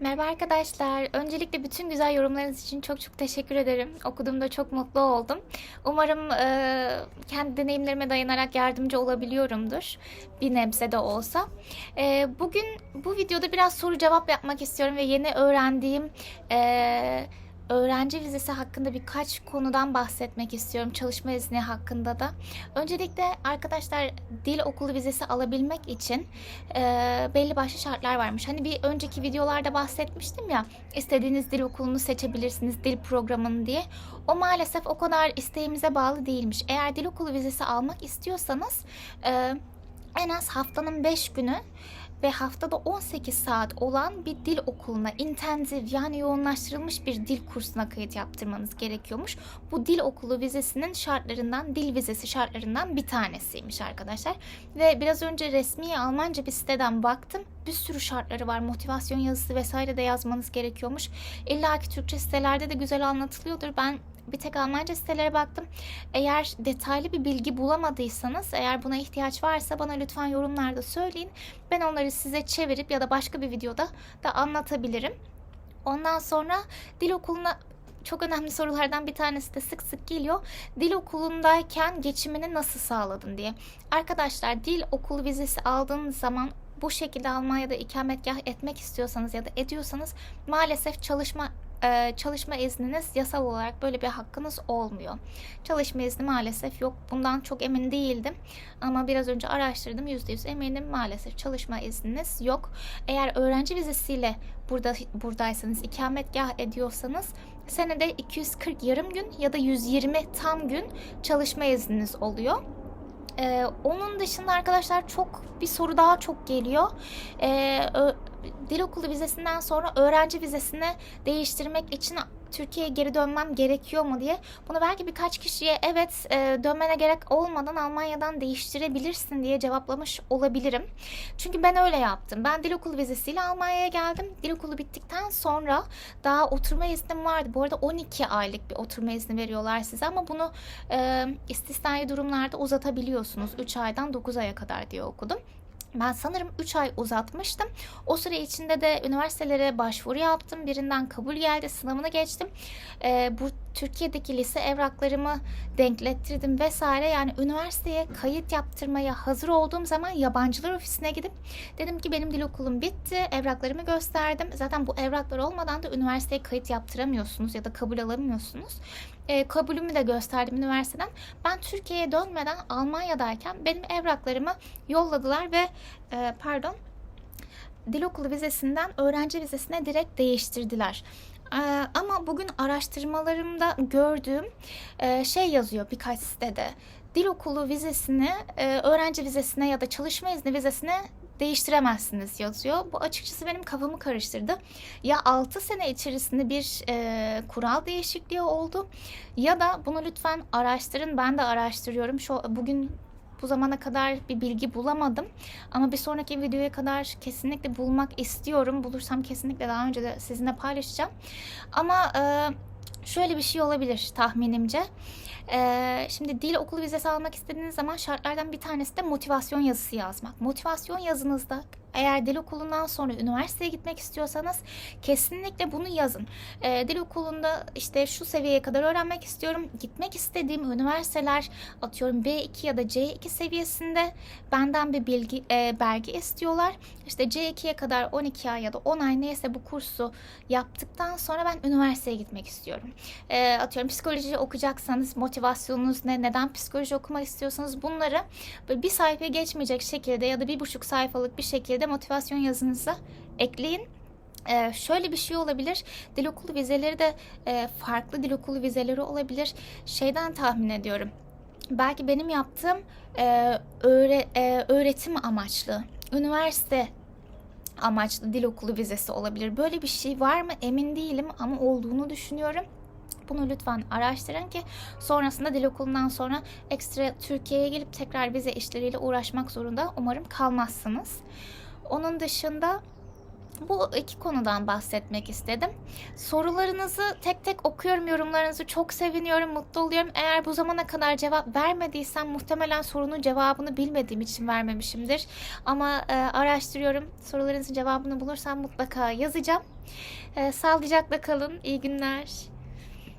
Merhaba arkadaşlar. Öncelikle bütün güzel yorumlarınız için çok çok teşekkür ederim. Okuduğumda çok mutlu oldum. Umarım e, kendi deneyimlerime dayanarak yardımcı olabiliyorumdur. Bir nebze de olsa. E, bugün bu videoda biraz soru cevap yapmak istiyorum ve yeni öğrendiğim... E, öğrenci vizesi hakkında birkaç konudan bahsetmek istiyorum. Çalışma izni hakkında da. Öncelikle arkadaşlar dil okulu vizesi alabilmek için e, belli başlı şartlar varmış. Hani bir önceki videolarda bahsetmiştim ya istediğiniz dil okulunu seçebilirsiniz dil programını diye. O maalesef o kadar isteğimize bağlı değilmiş. Eğer dil okulu vizesi almak istiyorsanız e, en az haftanın 5 günü ve haftada 18 saat olan bir dil okuluna intensif yani yoğunlaştırılmış bir dil kursuna kayıt yaptırmanız gerekiyormuş. Bu dil okulu vizesinin şartlarından, dil vizesi şartlarından bir tanesiymiş arkadaşlar. Ve biraz önce resmi Almanca bir siteden baktım. Bir sürü şartları var. Motivasyon yazısı vesaire de yazmanız gerekiyormuş. İlla ki Türkçe sitelerde de güzel anlatılıyordur. Ben bir tek Almanca sitelere baktım. Eğer detaylı bir bilgi bulamadıysanız, eğer buna ihtiyaç varsa bana lütfen yorumlarda söyleyin. Ben onları size çevirip ya da başka bir videoda da anlatabilirim. Ondan sonra dil okuluna çok önemli sorulardan bir tanesi de sık sık geliyor. Dil okulundayken geçimini nasıl sağladın diye. Arkadaşlar dil okulu vizesi aldığınız zaman bu şekilde Almanya'da ikametgah etmek istiyorsanız ya da ediyorsanız maalesef çalışma e, çalışma izniniz yasal olarak böyle bir hakkınız olmuyor. Çalışma izni maalesef yok. Bundan çok emin değildim. Ama biraz önce araştırdım. %100 eminim maalesef çalışma izniniz yok. Eğer öğrenci vizesiyle burada buradaysanız, ikametgah ediyorsanız senede 240 yarım gün ya da 120 tam gün çalışma izniniz oluyor. Ee, onun dışında arkadaşlar çok bir soru daha çok geliyor. Ee, dil okulu vizesinden sonra öğrenci vizesini değiştirmek için Türkiye'ye geri dönmem gerekiyor mu diye. Bunu belki birkaç kişiye evet e, dönmene gerek olmadan Almanya'dan değiştirebilirsin diye cevaplamış olabilirim. Çünkü ben öyle yaptım. Ben dil okulu vizesiyle Almanya'ya geldim. Dil okulu bittikten sonra daha oturma iznim vardı. Bu arada 12 aylık bir oturma izni veriyorlar size ama bunu e, istisnai durumlarda uzatabiliyorsunuz. 3 aydan 9 aya kadar diye okudum. Ben sanırım 3 ay uzatmıştım. O süre içinde de üniversitelere başvuru yaptım. Birinden kabul geldi, sınavını geçtim. Ee, bu Türkiye'deki lise evraklarımı denklettirdim vesaire. Yani üniversiteye kayıt yaptırmaya hazır olduğum zaman yabancılar ofisine gidip dedim ki benim dil okulum bitti. Evraklarımı gösterdim. Zaten bu evraklar olmadan da üniversiteye kayıt yaptıramıyorsunuz ya da kabul alamıyorsunuz. E, kabulümü de gösterdim üniversiteden. Ben Türkiye'ye dönmeden Almanya'dayken benim evraklarımı yolladılar ve e, pardon dil okulu vizesinden öğrenci vizesine direkt değiştirdiler. Ee, ama bugün araştırmalarımda gördüğüm e, şey yazıyor birkaç sitede. Dil okulu vizesini e, öğrenci vizesine ya da çalışma izni vizesine değiştiremezsiniz yazıyor. Bu açıkçası benim kafamı karıştırdı. Ya 6 sene içerisinde bir e, kural değişikliği oldu ya da bunu lütfen araştırın. Ben de araştırıyorum. Şu bugün bu zamana kadar bir bilgi bulamadım. Ama bir sonraki videoya kadar kesinlikle bulmak istiyorum. Bulursam kesinlikle daha önce de sizinle paylaşacağım. Ama şöyle bir şey olabilir tahminimce. Ee, şimdi dil okulu vizesi almak istediğiniz zaman şartlardan bir tanesi de motivasyon yazısı yazmak. Motivasyon yazınızda eğer dil okulundan sonra üniversiteye gitmek istiyorsanız kesinlikle bunu yazın. E, dil okulunda işte şu seviyeye kadar öğrenmek istiyorum. Gitmek istediğim üniversiteler atıyorum B2 ya da C2 seviyesinde benden bir bilgi e, belge istiyorlar. İşte C2'ye kadar 12 ay ya da 10 ay neyse bu kursu yaptıktan sonra ben üniversiteye gitmek istiyorum. E, atıyorum psikoloji okuyacaksanız motivasyonunuz ne, neden psikoloji okumak istiyorsanız bunları bir sayfa geçmeyecek şekilde ya da bir buçuk sayfalık bir şekilde de motivasyon yazınıza ekleyin. Ee, şöyle bir şey olabilir. Dil okulu vizeleri de e, farklı dil okulu vizeleri olabilir. Şeyden tahmin ediyorum. Belki benim yaptığım e, öğre, e, öğretim amaçlı, üniversite amaçlı dil okulu vizesi olabilir. Böyle bir şey var mı emin değilim ama olduğunu düşünüyorum. Bunu lütfen araştırın ki sonrasında dil okulundan sonra ekstra Türkiye'ye gelip tekrar vize işleriyle uğraşmak zorunda umarım kalmazsınız. Onun dışında bu iki konudan bahsetmek istedim. Sorularınızı tek tek okuyorum, yorumlarınızı çok seviniyorum, mutlu oluyorum. Eğer bu zamana kadar cevap vermediysem muhtemelen sorunun cevabını bilmediğim için vermemişimdir. Ama e, araştırıyorum. Sorularınızın cevabını bulursam mutlaka yazacağım. E, sağlıcakla kalın. İyi günler.